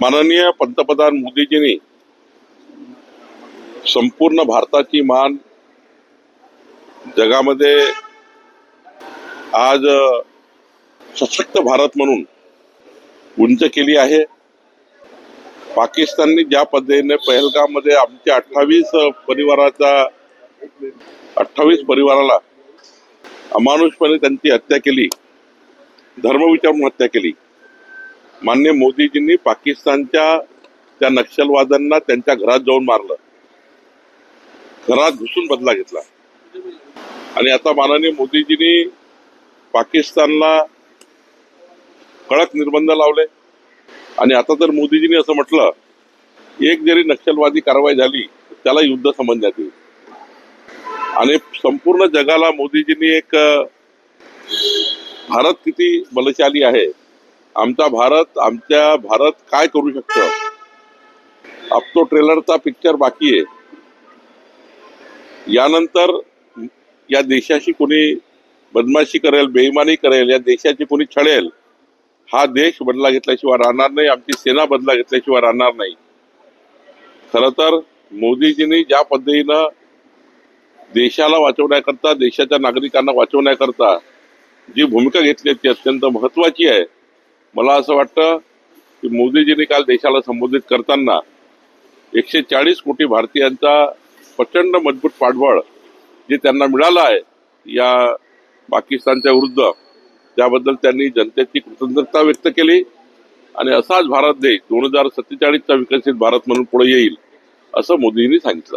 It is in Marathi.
माननीय पंतप्रधान मोदीजींनी संपूर्ण भारताची मान जगामध्ये आज सशक्त भारत म्हणून उंच केली आहे. पाकिस्तानने ज्या पद्धतीने पहलगाममध्ये आमच्या अठ्ठावीस परिवाराचा अठ्ठावीस परिवाराला अमानुषपणे त्यांची हत्या केली धर्म विचारून हत्या केली मान्य मोदीजींनी पाकिस्तानच्या त्या नक्षलवाद्यांना त्यांच्या घरात जाऊन मारलं. घरात घुसून बदला घेतला. आणि आता माननीय मोदीजींनी पाकिस्तानला कडक निर्बंध लावले. आणि आता तर मोदीजींनी असं म्हटलं एक जरी नक्षलवादी कारवाई झाली त्याला युद्ध समजण्यात येईल आणि संपूर्ण जगाला मोदीजींनी एक भारत किती बलशाली आहे आमचा भारत आमच्या भारत काय करू शकतो? अब तो ट्रेलरचा पिक्चर बाकी आहे. यानंतर या देशाशी कोणी बदमाशी करेल बेईमानी करेल या देशाची कोणी छळेल हा देश बदला घेतल्याशिवाय राहणार नाही आमची सेना बदला घेतल्याशिवाय राहणार नाही. खर तर मोदीजींनी ज्या पद्धतीनं देशाला वाचवण्याकरता देशाच्या नागरिकांना वाचवण्याकरता जी भूमिका घेतली ती अत्यंत महत्वाची आहे. मला असं वाटतं की मोदीजींनी काल देशाला संबोधित करताना एकशे चाळीस कोटी भारतीयांचा प्रचंड मजबूत पाठबळ जे त्यांना मिळालं आहे या पाकिस्तानच्या विरुद्ध त्याबद्दल त्यांनी जनतेची कृतज्ञता व्यक्त केली. आणि असाच भारत देश दोन हजार सत्तेचाळीसचा विकसित भारत म्हणून पुढे येईल असं मोदींनी सांगितलं.